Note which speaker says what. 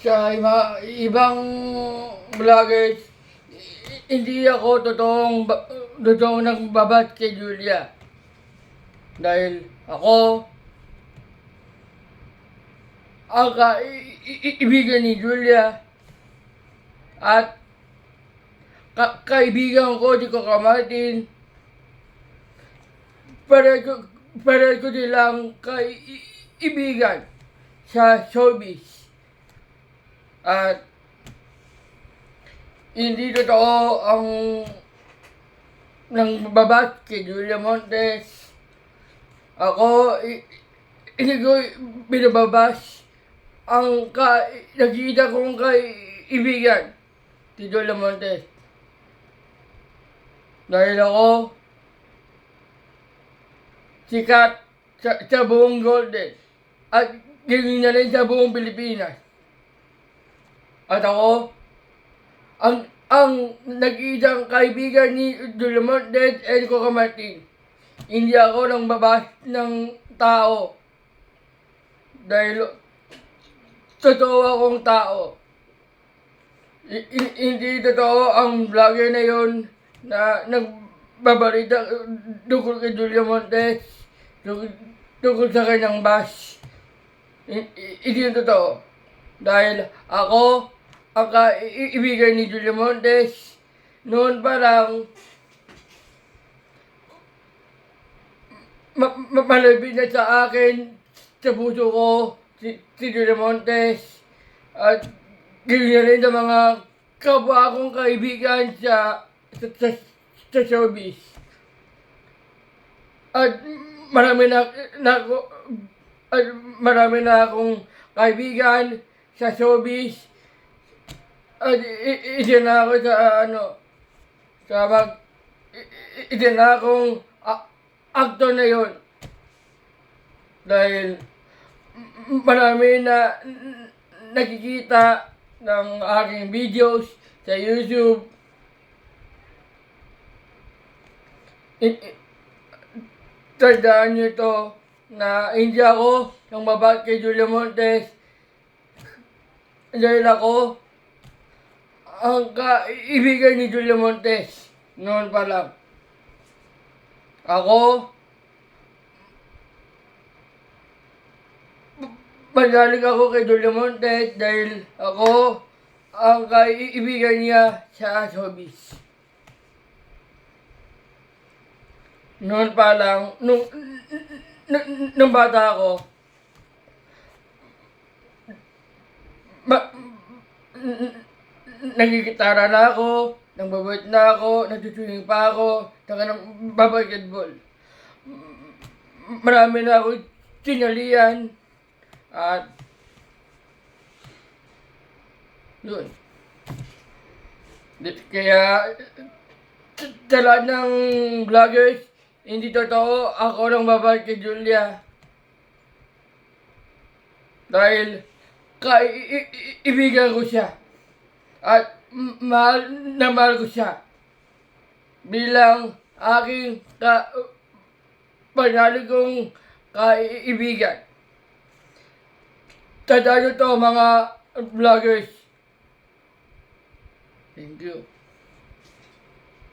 Speaker 1: sa iba, ibang vloggers, hindi ako totoong, totoong nagbabat kay Julia. Dahil ako, ang kaibigan ni Julia, at ka- kaibigan ko, di ko kamatin, para ko, para ko nilang kaibigan sa showbiz. At hindi totoo ang nang babat kay Julia Montes. Ako, hindi ko binababas ang ka, nakikita kong kaibigan si Julia Montes. Dahil ako, sikat sa, sa buong Golden. At gawin na rin sa buong Pilipinas. At ako, ang ang nag-iisang kaibigan ni Julia Montes and Coca Martin. Hindi ako nang babas ng tao. Dahil totoo akong tao. Hindi totoo ang vlogger na yon na nagbabalita tungkol kay Julia Montes, tungkol sa kanyang bash. I- i- Hindi totoo. Dahil ako, ang kaibigan ni Julia Montes, noon pa lang, ma- ma- malapit na sa akin, sa puso ko, si, si Julia Montes, at ganyan rin sa mga kapwa kong kaibigan sa, sa, sa, sa showbiz. At marami na, na at marami na akong kaibigan sa showbiz. At isa na ako sa ano, sa mag, na akong a- actor na yon Dahil marami na nakikita ng aking videos sa YouTube. Tandaan niyo to na hindi ako yung mabat kay Julia Montes. Dahil ako, ang kaibigan ni Julia Montes noon pa lang. Ako, Magaling ako kay Julia Montes dahil ako ang kaibigan niya sa showbiz. Noon pa lang, nung, nung, bata ako, ma, nagigitara na ako, nangbabait na ako, nagtutuwing pa ako, saka nang babasketball. Marami na ako sinalian at yun. Kaya sa- lahat ng vloggers, hindi totoo ako lang babae kay Julia. Dahil kaibigan ko siya. At mahal na mahal ko siya. Bilang aking ka panali kong kaibigan. Nyo to mga vloggers. Thank you.